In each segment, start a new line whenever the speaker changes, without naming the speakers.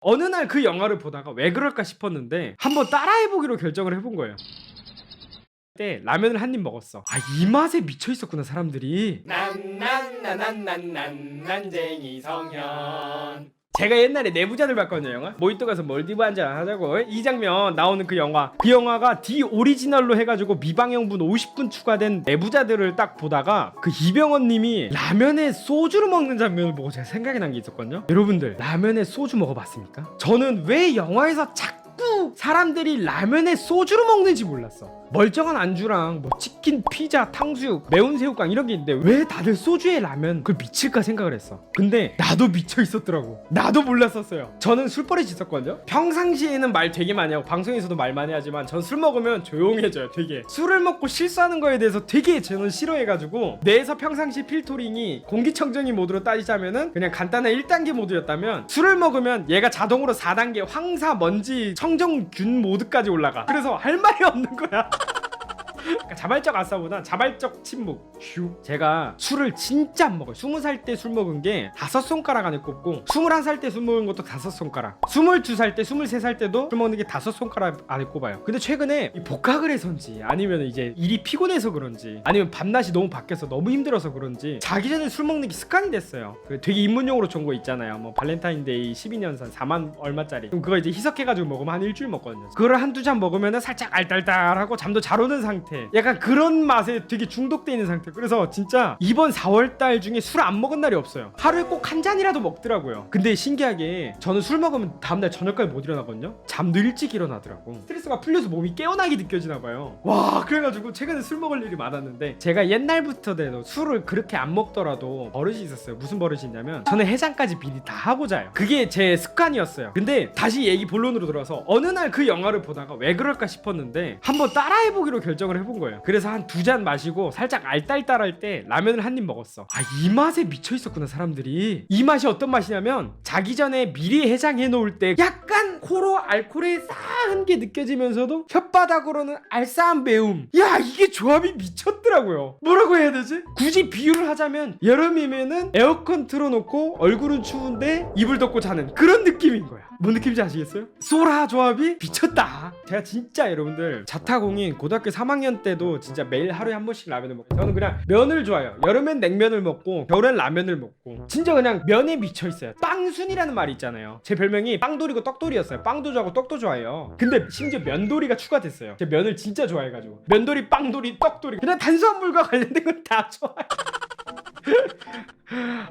어느 날 그 영화를 보다가 왜 그럴까 싶었는데 한번 따라해보기로 결정을 해본 거예요. 그때 라면을 한 입 먹었어. 아 이 맛에 미쳐 있었구나 사람들이. 난난난난난난 난쟁이 성현. 제가 옛날에 내부자들 봤거든요 영화. 모히또 가서 몰디브 한잔 하자고. 이 장면 나오는 그 영화. 그 영화가 디 오리지널로 해가지고 미방영분 50분 추가된 내부자들을 딱 보다가 그 이병헌님이 라면에 소주를 먹는 장면을 보고 제가 생각이 난 게 있었거든요. 여러분들 라면에 소주 먹어봤습니까? 저는 왜 영화에서 자꾸 사람들이 라면에 소주를 먹는지 몰랐어 멀쩡한 안주랑 뭐 치킨, 피자, 탕수육, 매운 새우깡 이런 게 있는데 왜 다들 소주에 라면 그걸 미칠까 생각을 했어. 근데 나도 미쳐 있었더라고. 나도 몰랐었어요. 저는 술버릇이 있었거든요. 평상시에는 말 되게 많이 하고 방송에서도 말 많이 하지만 전 술 먹으면 조용해져요. 되게 술을 먹고 실수하는 거에 대해서 되게 저는 싫어해가지고 뇌에서 평상시 필터링이 공기청정기 모드로 따지자면은 그냥 간단한 1단계 모드였다면 술을 먹으면 얘가 자동으로 4단계 황사 먼지 청정균 모드까지 올라가. 그래서 할 말이 없는 거야. 그러니까 자발적 아싸보다 자발적 침묵. 휴. 제가 술을 진짜 안 먹어요. 스무 살 때 술 먹은 게 다섯 손가락 안에 꼽고 스물한 살 때 술 먹은 것도 다섯 손가락. 스물두 살 때, 스물세 살 때도 술 먹는 게 다섯 손가락 안에 꼽아요. 근데 최근에 이 복학을 해서인지 아니면 이제 일이 피곤해서 그런지 아니면 밤낮이 너무 바뀌어서 너무 힘들어서 그런지 자기 전에 술 먹는 게 습관이 됐어요. 그 되게 입문용으로 좋은 거 있잖아요. 뭐 발렌타인데이 12년산 4만 얼마짜리. 그럼 그거 이제 희석해가지고 먹으면 한 일주일 먹거든요. 그거를 한두 잔 먹으면 살짝 알딸딸하고 잠도 잘 오는 상태. 약간 그런 맛에 되게 중독돼 있는 상태. 그래서 진짜 이번 4월 달 중에 술 안 먹은 날이 없어요. 하루에 꼭 한 잔이라도 먹더라고요. 근데 신기하게 저는 술 먹으면 다음날 저녁까지 못 일어나거든요. 잠도 일찍 일어나더라고. 스트레스가 풀려서 몸이 깨어나게 느껴지나 봐요. 와 그래가지고 최근에 술 먹을 일이 많았는데 제가 옛날부터도 술을 그렇게 안 먹더라도 버릇이 있었어요. 무슨 버릇이 있냐면 저는 해장까지 미리 다 하고 자요. 그게 제 습관이었어요. 근데 다시 얘기 본론으로 들어서 어느 날 그 영화를 보다가 왜 그럴까 싶었는데 한번 따라해보기로 결정을 해본 거예요. 그래서 한 두 잔 마시고 살짝 알딸딸할 때 라면을 한 입 먹었어. 아 이 맛에 미쳐 있었구나 사람들이. 이 맛이 어떤 맛이냐면 자기 전에 미리 해장해 놓을 때 약간 코로 알코올의 싸한 게 느껴지면서도 혓바닥으로는 알싸한 매움. 야 이게 조합이 미쳤더라고요. 뭐라고 해야 되지? 굳이 비유를 하자면 여름이면은 에어컨 틀어놓고 얼굴은 추운데 이불 덮고 자는 그런 느낌인 거야. 뭔 느낌인지 아시겠어요? 소라 조합이 미쳤다. 제가 진짜 여러분들 자타공인 고등학교 3학년 때도 진짜 매일 하루에 한 번씩 라면을 먹고 저는 그냥 면을 좋아해요. 여름엔 냉면을 먹고 겨울엔 라면을 먹고 진짜 그냥 면에 미쳐 있어요. 빵순이라는 말이 있잖아요. 제 별명이 빵돌이고 떡돌이였어요. 빵도 좋아하고 떡도 좋아해요. 근데 심지어 면돌이가 추가됐어요. 제 면을 진짜 좋아해가지고 면돌이, 빵돌이, 떡돌이 그냥 탄수화물과 관련된 건 다 좋아해.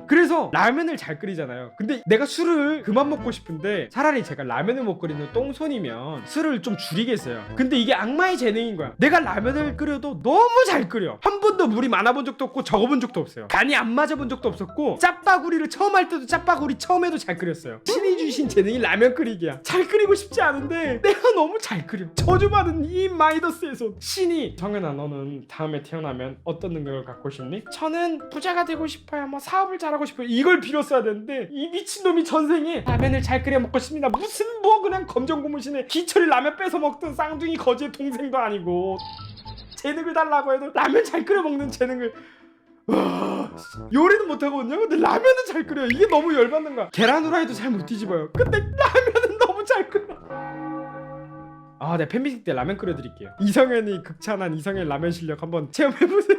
그래서 라면을 잘 끓이잖아요. 근데 내가 술을 그만 먹고 싶은데 차라리 제가 라면을 못 끓이는 똥손이면 술을 좀 줄이겠어요. 근데 이게 악마의 재능인 거야. 내가 라면을 끓여도 너무 잘 끓여. 한 번도 물이 많아본 적도 없고 적어본 적도 없어요. 간이 안 맞아본 적도 없었고 짜파구리를 처음 할 때도 짜파구리 처음에도 잘 끓였어요. 신이 주신 재능이 라면 끓이기야. 잘 끓이고 싶지 않은데 내가 너무 잘 끓여. 저주받은 이 마이더스에서 신이 정현아 너는 다음에 태어나면 어떤 능력을 갖고 싶니? 저는 부자가 되고 싶어요. 뭐 사업을 잘하고 싶어요. 이걸 빌었어야 되는데 이 미친놈이 전생에 라면을 잘 끓여 먹고 싶습니다. 무슨 뭐 그냥 검정 고무신에 기철이 라면 뺏어 먹던 쌍둥이 거지의 동생도 아니고 재능을 달라고 해도 라면 잘 끓여 먹는 재능을 와, 요리는 못하거든요. 근데 라면은 잘 끓여요. 이게 너무 열받는 거야. 계란 후라이도 잘 못 뒤집어요. 근데 라면은 너무 잘 끓여. 아, 네 팬미팅 때 라면 끓여드릴게요. 이성현이 극찬한 이성현 라면 실력 한번 체험해보세요.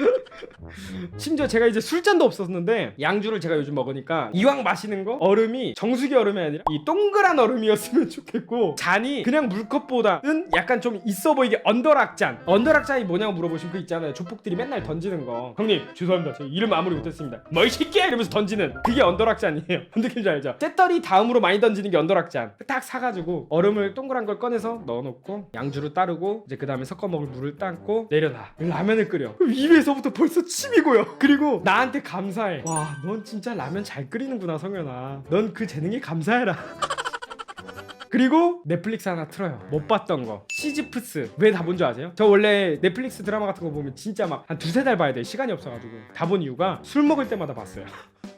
심지어 제가 이제 술잔도 없었는데 양주를 제가 요즘 먹으니까 이왕 마시는 거 얼음이 정수기 얼음이 아니라 이 동그란 얼음이었으면 좋겠고 잔이 그냥 물컵보다는 약간 좀 있어 보이게 언더락 잔. 언더락 잔이 뭐냐고 물어보시면 그 있잖아요. 조폭들이 맨날 던지는 거. 형님 죄송합니다. 제가 이름 아무리 못했습니다. 뭐 이 새끼야! 이러면서 던지는 그게 언더락 잔이에요. 뭔 느낌인지 알죠? 쇳떨이 다음으로 많이 던지는 게 언더락 잔 딱 사가지고 얼음을 동그란 걸 꺼내서 넣어놓고 양주를 따르고 이제 그 다음에 섞어 먹을 물을 따고 내려놔. 라면을 끓여. 입에서 부터 벌써 침이 고요. 그리고 나한테 감사해. 와 넌 진짜 라면 잘 끓이는구나 성현아. 넌 그 재능에 감사해라. 그리고 넷플릭스 하나 틀어요. 못 봤던 거. 시즈프스. 왜 다 본 줄 아세요? 저 원래 넷플릭스 드라마 같은 거 보면 진짜 막 한 두세 달 봐야 돼. 시간이 없어가지고. 다 본 이유가 술 먹을 때마다 봤어요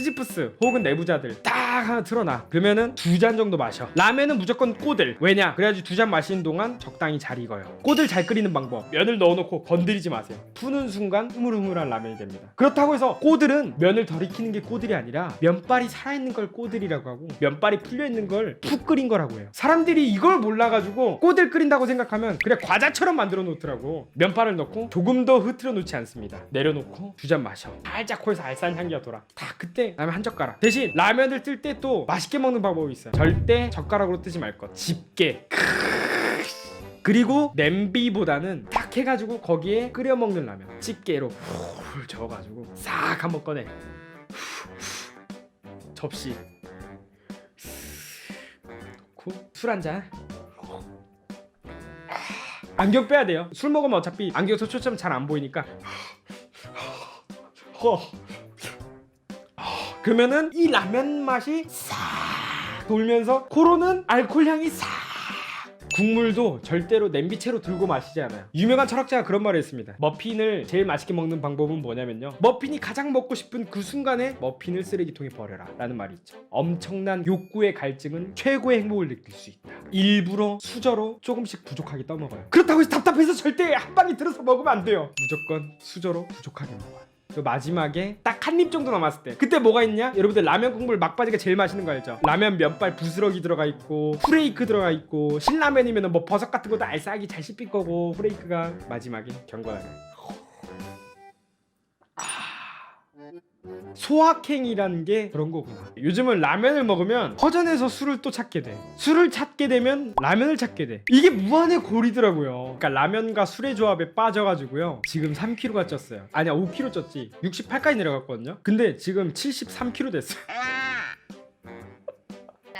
시지프스 혹은 내부자들 딱 하나 틀어놔. 그러면은 두 잔 정도 마셔. 라면은 무조건 꼬들. 왜냐? 그래야지 두 잔 마시는 동안 적당히 잘 익어요. 꼬들 잘 끓이는 방법. 면을 넣어놓고 건드리지 마세요. 푸는 순간 흐물흐물한 라면이 됩니다. 그렇다고 해서 꼬들은 면을 덜 익히는 게 꼬들이 아니라 면발이 살아있는 걸 꼬들이라고 하고 면발이 풀려있는 걸 푹 끓인 거라고 해요. 사람들이 이걸 몰라가지고 꼬들 끓인다고 생각하면 그냥 과자처럼 만들어 놓더라고. 면발을 넣고 조금 더 흐트러 놓지 않습니다. 내려놓고 두 잔 마셔. 살짝 코에서 알싸한 향기가 돌아. 다 그때 라면 한 젓가락. 대신 라면을 뜰 때 또 맛있게 먹는 방법이 있어요. 절대 젓가락으로 뜨지 말 것. 집게. 그리고 냄비보다는 탁 해가지고 거기에 끓여 먹는 라면. 집게로 훌 저어가지고 싹 한번 꺼내. 접시. 넣고 술 한잔. 안경 빼야 돼요. 술 먹으면 어차피 안경에서 초점 잘 안 보이니까. 허. 그러면은 이 라면 맛이 싹 돌면서 코로는 알코올 향이 싹 국물도 절대로 냄비채로 들고 마시지 않아요. 유명한 철학자가 그런 말을 했습니다. 머핀을 제일 맛있게 먹는 방법은 뭐냐면요. 머핀이 가장 먹고 싶은 그 순간에 머핀을 쓰레기통에 버려라. 라는 말이 있죠. 엄청난 욕구의 갈증은 최고의 행복을 느낄 수 있다. 일부러 수저로 조금씩 부족하게 떠먹어요. 그렇다고 해서 답답해서 절대 한 방에 들어서 먹으면 안 돼요. 무조건 수저로 부족하게 먹어요. 그 마지막에 딱 한 입 정도 남았을 때 그때 뭐가 있냐? 여러분들 라면 국물 막바지가 제일 맛있는 거 알죠? 라면 면발 부스러기 들어가 있고 프레이크 들어가 있고 신라면이면 뭐 버섯 같은 것도 알싸하게 잘 씹힐 거고 프레이크가 마지막에 경건하게 소확행이라는 게 그런 거구나. 요즘은 라면을 먹으면 허전해서 술을 또 찾게 돼. 술을 찾게 되면 라면을 찾게 돼. 이게 무한의 고리더라고요. 그러니까 라면과 술의 조합에 빠져가지고요. 지금 3kg가 쪘어요. 아니야 5kg 쪘지. 68까지 내려갔거든요. 근데 지금 73kg 됐어요.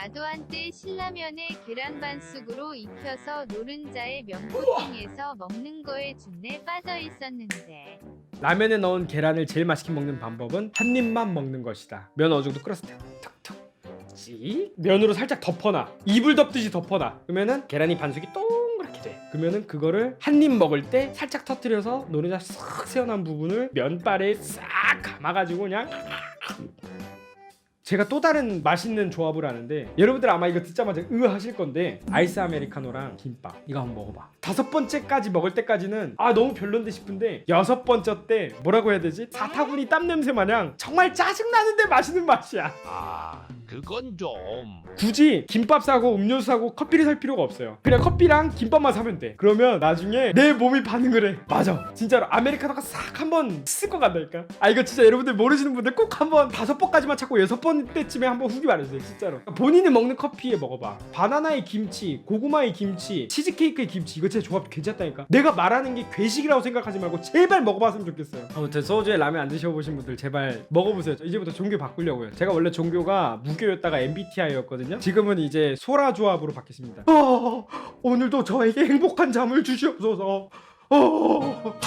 나도 한때 신라면에 계란 반숙으로 익혀서 노른자에 면보팅해서 먹는 거에 준내 빠져 있었는데
라면에 넣은 계란을 제일 맛있게 먹는 방법은 한 입만 먹는 것이다. 면 어느 정도 끓었을 때 툭툭 찍 면으로 살짝 덮어놔. 이불 덮듯이 덮어놔. 그러면은 계란이 반숙이 동그랗게 돼. 그러면은 그거를 한 입 먹을 때 살짝 터뜨려서 노른자 싹 새어난 부분을 면발에 싹 감아가지고 그냥 제가 또 다른 맛있는 조합을 하는데 여러분들 아마 이거 듣자마자 으 하실 건데 아이스 아메리카노랑 김밥 이거 한번 먹어봐. 다섯 번째까지 먹을 때까지는 아 너무 별론데 싶은데 여섯 번째 때 뭐라고 해야 되지? 사타구니 땀 냄새 마냥 정말 짜증 나는데 맛있는 맛이야.
아, 그건 좀.
굳이 김밥 사고 음료수 사고 커피를 살 필요가 없어요. 그냥 커피랑 김밥만 사면 돼. 그러면 나중에 내 몸이 반응을 해. 맞아. 진짜로 아메리카노가 싹 한번 쓸 것 같다니까. 아 이거 진짜 여러분들 모르시는 분들 꼭 한번 다섯 번까지만 찾고 여섯 번 때쯤에 한번 후기 말해주세요 진짜로. 본인이 먹는 커피에 먹어봐. 바나나의 김치 고구마의 김치 치즈케이크의 김치. 이거 진짜 조합 괜찮다니까. 내가 말하는 게 괴식이라고 생각하지 말고 제발 먹어봤으면 좋겠어요. 아무튼 소주에 라면 안 드셔보신 분들 제발 먹어보세요. 이제부터 종교 바꾸려고요. 제가 원래 종교가 무교 였다가 MBTI였거든요. 지금은 이제 소라 조합으로 바뀌었습니다. 어, 오늘도 저에게 행복한 잠을 주시옵소서. 어,